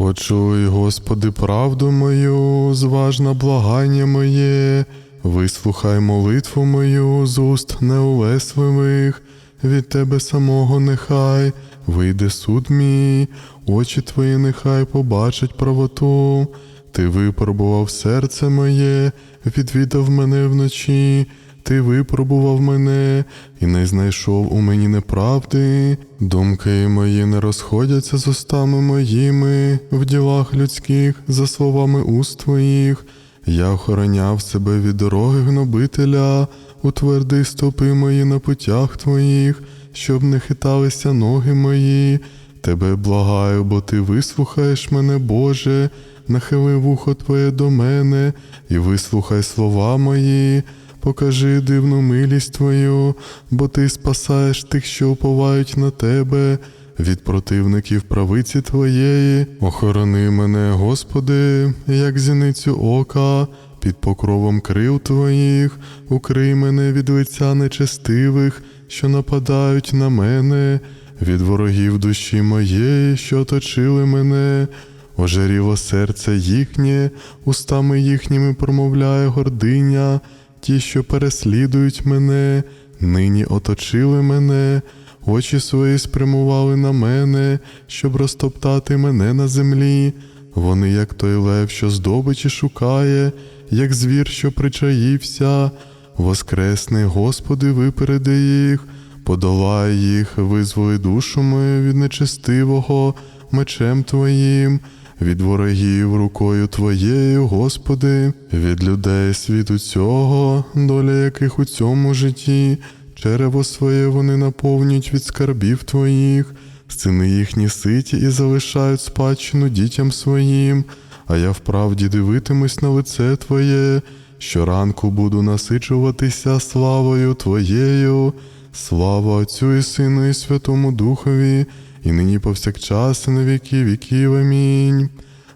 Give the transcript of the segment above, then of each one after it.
Почуй, Господи, правду мою, зважна благання моє, вислухай молитву мою з уст неулесливих, від Тебе самого нехай вийде суд мій, очі Твої нехай побачать правоту. Ти випробував серце моє, відвідав мене вночі, ти випробував мене і не знайшов у мені неправди. Думки мої не розходяться з устами моїми, в ділах людських, за словами уст твоїх. Я охороняв себе від дороги гнобителя, утверди стопи мої на путях твоїх, щоб не хиталися ноги мої. Тебе благаю, бо ти вислухаєш мене, Боже, нахили вухо Твоє до мене і вислухай слова мої. Покажи дивну милість Твою, бо Ти спасаєш тих, що уповають на Тебе, від противників правиці Твоєї. Охорони мене, Господи, як зіницю ока, під покровом крил Твоїх, укрий мене від лиця нечестивих, що нападають на мене, від ворогів душі моєї, що оточили мене. Ожаріло серце їхнє, устами їхніми промовляє гординя, ті, що переслідують мене, нині оточили мене, очі свої спрямували на мене, щоб розтоптати мене на землі. Вони, як той лев, що здобичі шукає, як звір, що причаївся. Воскресний, Господи, випереди їх, подолай їх, визволи душу мою від нечестивого мечем Твоїм, від ворогів рукою Твоєю, Господи, від людей світу цього, доля яких у цьому житті, черево своє вони наповнюють від скарбів Твоїх, сини їхні ситі і залишають спадщину дітям своїм, а я вправді дивитимусь на лице Твоє. Щоранку буду насичуватися славою Твоєю, слава Отцю і Сину, і Святому Духові, і нині повсякчас, і на віки віків. Амінь.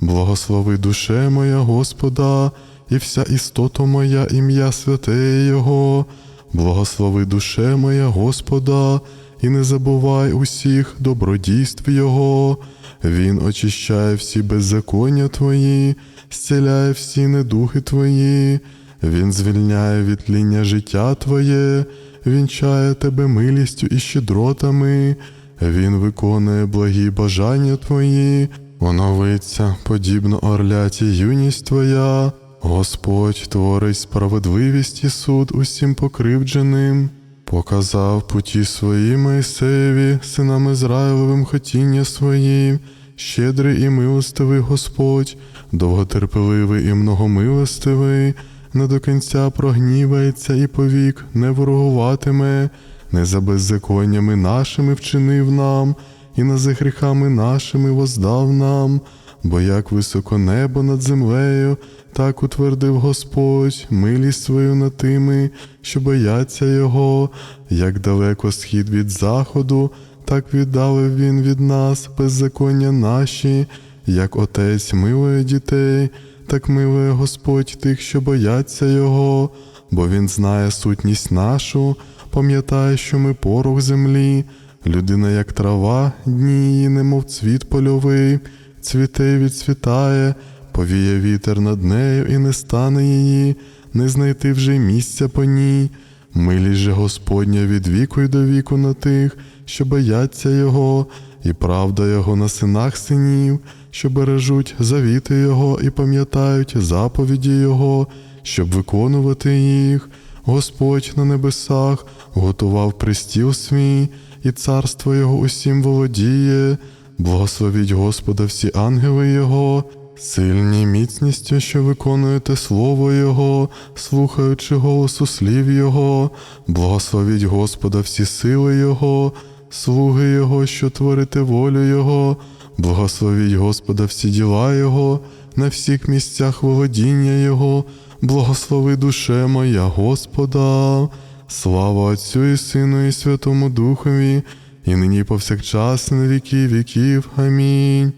Благослови душе моя Господа, і вся істота моя, ім'я святе Його. Благослови душе моя Господа, і не забувай усіх добродійств Його. Він очищає всі беззаконня Твої, зціляє всі недухи Твої, Він звільняє від тління життя Твоє, вінчає тебе милістю і щедротами, Він виконує благі бажання Твої, оновиться, подібно орляті юність Твоя. Господь творить справедливість і суд усім покривдженим, показав путі свої Моїсеєві, синам Ізраїлевим хотіння свої, щедрий і милостивий Господь, довготерпеливий і многомилостивий, не до кінця прогнівається і повік не ворогуватиме, не за беззаконнями нашими вчинив нам, і не за гріхами нашими воздав нам, бо як високо небо над землею, так утвердив Господь милість свою над тими, що бояться Його, як далеко схід від заходу, так віддалив Він від нас беззаконня наші, як Отець милує дітей, так милує Господь тих, що бояться Його, бо Він знає сутність нашу, пам'ятає, що ми порох землі, людина, як трава, дні її, немов цвіт польовий, цвіте й відцвітає, повіє вітер над нею і не стане її, не знайти вже місця по ній. Милість же Господня від віку й до віку на тих, що бояться Його, і правда Його на синах синів, що бережуть завіти Його і пам'ятають заповіді Його, щоб виконувати їх. Господь на небесах готував пристіл свій, і царство Його усім володіє. Благословіть Господа всі ангели Його, сильні міцністю, що виконуєте Слово Його, слухаючи голосу слів Його, благословіть Господа всі сили Його, слуги Його, що творите волю Його, благословіть Господа всі діла Його, на всіх місцях володіння Його, благослови душе моя Господа, слава Отцю і Сину, і Святому Духові, і нині повсякчас і на віки віків. Амінь.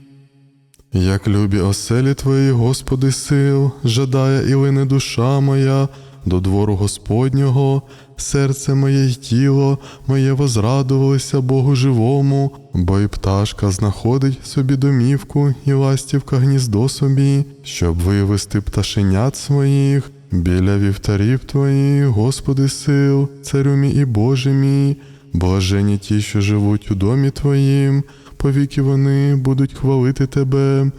Як любі оселі Твої, Господи, сил, жадає і лине душа моя до двору Господнього, серце моє й тіло, моє возрадувалося Богу живому, бо й пташка знаходить собі домівку, і ластівка гніздо собі, щоб вивести пташенят своїх. Біля вівтарів твоїх, Господи сил, царю мій і Боже мій, блажені ті, що живуть у домі Твоїм, повіки вони будуть хвалити Тебе.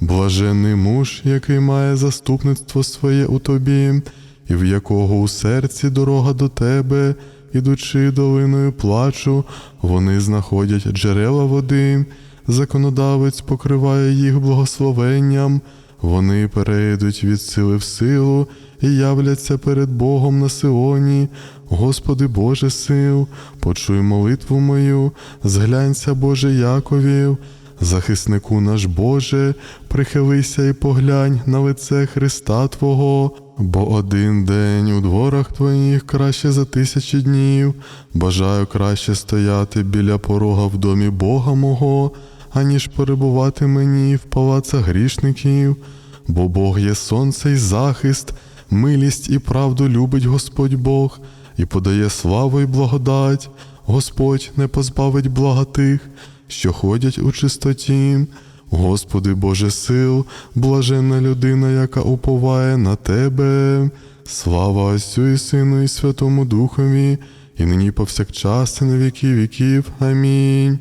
Блажений муж, який має заступництво своє у тобі, і в якого у серці дорога до тебе, ідучи долиною плачу, вони знаходять джерела води, законодавець покриває їх благословенням, вони перейдуть від сили в силу і являться перед Богом на Сионі. Господи Боже сил, почуй молитву мою, зглянься, Боже Яковів. Захиснику наш Боже, прихилися і поглянь на лице Христа Твого, бо один день у дворах Твоїх краще за тисячі днів. Бажаю краще стояти біля порога в домі Бога мого, аніж перебувати мені в палацах грішників, бо Бог є сонце й захист, милість і правду любить Господь Бог, і подає славу й благодать. Господь не позбавить блага тих, що ходять у чистоті. Господи Боже сил, блаженна людина, яка уповає на Тебе. Слава Отцю і Сину, і Святому Духові, і нині повсякчас, і на віки віків. Амінь.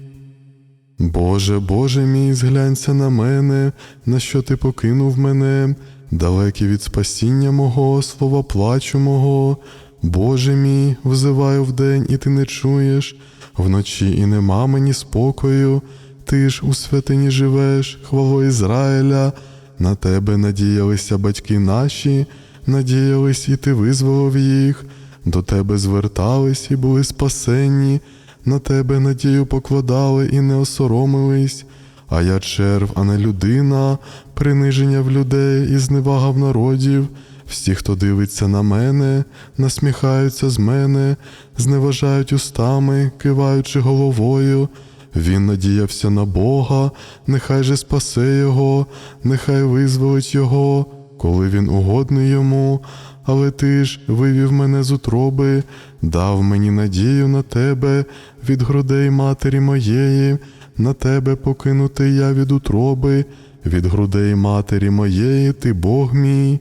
Боже, Боже мій, зглянься на мене, на що ти покинув мене, далекий від спасіння мого, слова плачу мого. Боже мій, взиваю вдень, і ти не чуєш, вночі і нема мені спокою. Ти ж у святині живеш, хвало Ізраїля, на тебе надіялися батьки наші, надіялись, і ти визволив їх, до тебе звертались і були спасенні, на тебе надію покладали і не осоромились. А я черв, а не людина, приниження в людей і зневага в народів. Всі, хто дивиться на мене, насміхаються з мене, зневажають устами, киваючи головою. Він надіявся на Бога, нехай же спасе його, нехай визволить його, коли він угодний йому. Але ти ж вивів мене з утроби, дав мені надію на тебе від грудей матері моєї, на тебе покинутий я від утроби, від грудей матері моєї, ти Бог мій.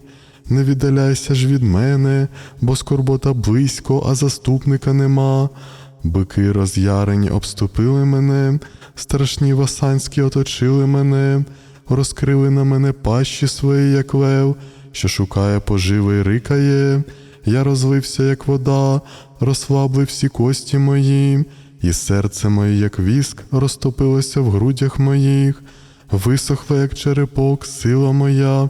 Не віддаляйся ж від мене, бо скорбота близько, а заступника нема. Бики роз'ярені обступили мене, страшні васанські оточили мене, розкрили на мене пащі свої, як лев, що шукає поживи й рикає. Я розлився, як вода, розслабли всі кості мої, і серце моє, як віск, розтопилося в грудях моїх, висохла, як черепок, сила моя, і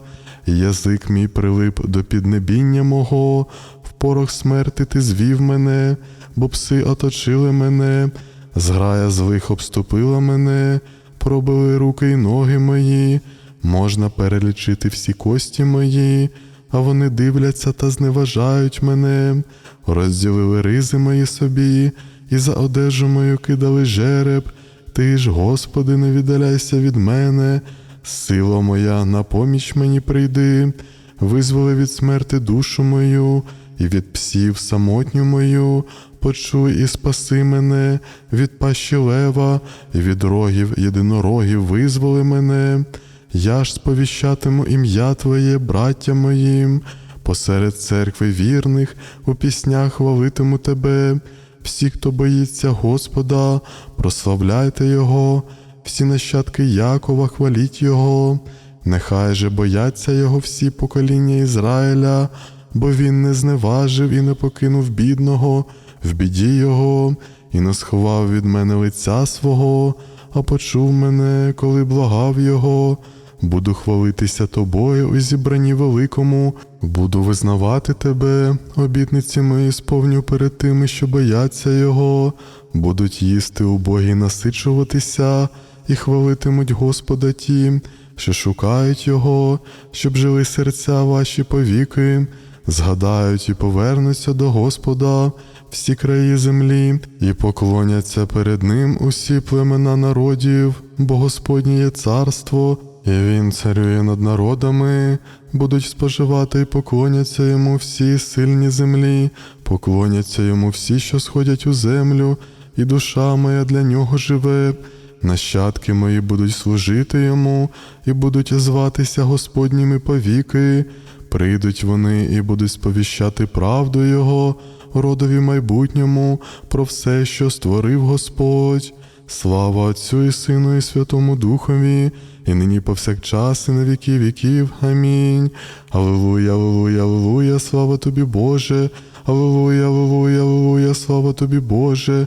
язик мій прилип до піднебіння мого, в порох смерти ти звів мене, бо пси оточили мене, зграя злих обступила мене, пробили руки й ноги мої, можна перелічити всі кості мої, а вони дивляться та зневажають мене, розділили ризи мої собі, і за одежу мою кидали жереб. Ти ж, Господи, не віддаляйся від мене, сила моя, на поміч мені прийди, визволи від смерти душу мою, і від псів самотню мою, почуй і спаси мене, від пащі лева, і від рогів єдинорогів визволи мене. Я ж сповіщатиму ім'я Твоє, браття моїм, посеред церкви вірних, у піснях хвалитиму Тебе. Всі, хто боїться Господа, прославляйте Його, всі нащадки Якова, хваліть Його, нехай же бояться Його всі покоління Ізраїля, бо Він не зневажив і не покинув бідного в біді Його, і не сховав від мене лиця свого, а почув мене, коли благав Його. Буду хвалитися тобою у зібранні великому, буду визнавати тебе, обітниці мої сповню перед тими, що бояться Його, будуть їсти убогі насичуватися і хвалитимуть Господа ті, що шукають Його, щоб жили серця ваші повіки, згадають і повернуться до Господа всі краї землі, і поклоняться перед Ним усі племена народів, бо Господнє є царство І він царює над народами, будуть споживати і поклоняться йому всі сильні землі, поклоняться йому всі, що сходять у землю, і душа моя для нього живе. Нащадки мої будуть служити йому і будуть зватися Господніми повіки. Прийдуть вони і будуть сповіщати правду Його, родові майбутньому, про все, що створив Господь. Слава Отцю і Сину, і Святому Духові, і нині повсякчас, і на віки віків. Амінь. Аллилуйя, аллилуйя, аллилуйя, слава тобі, Боже. Аллилуйя, аллилуйя, аллилуйя, слава тобі, Боже.